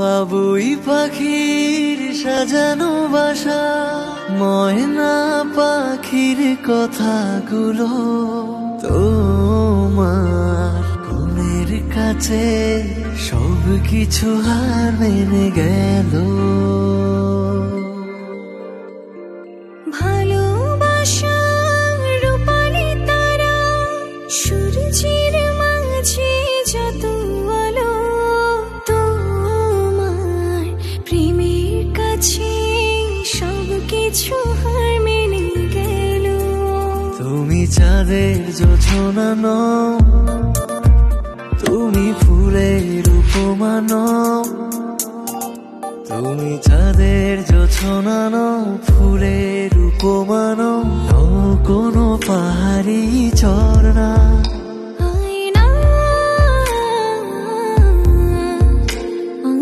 বাবুই পাখির সাজানো বাসা, ময়না পাখির কথাগুলো তোমার কোনের কাছে সব কিছু হার মেনে গেল। ভালোবাসা রূপালি তারা, সূর্যের কিছু হার মেনে গেল। তুমি চাঁদের যোছনা নও, তুমি ফুলের উপমান তুমি চাঁদের যোছনা নও, ফুলের উপমান নও। কোনো পাহাড়ি ঝর্ণা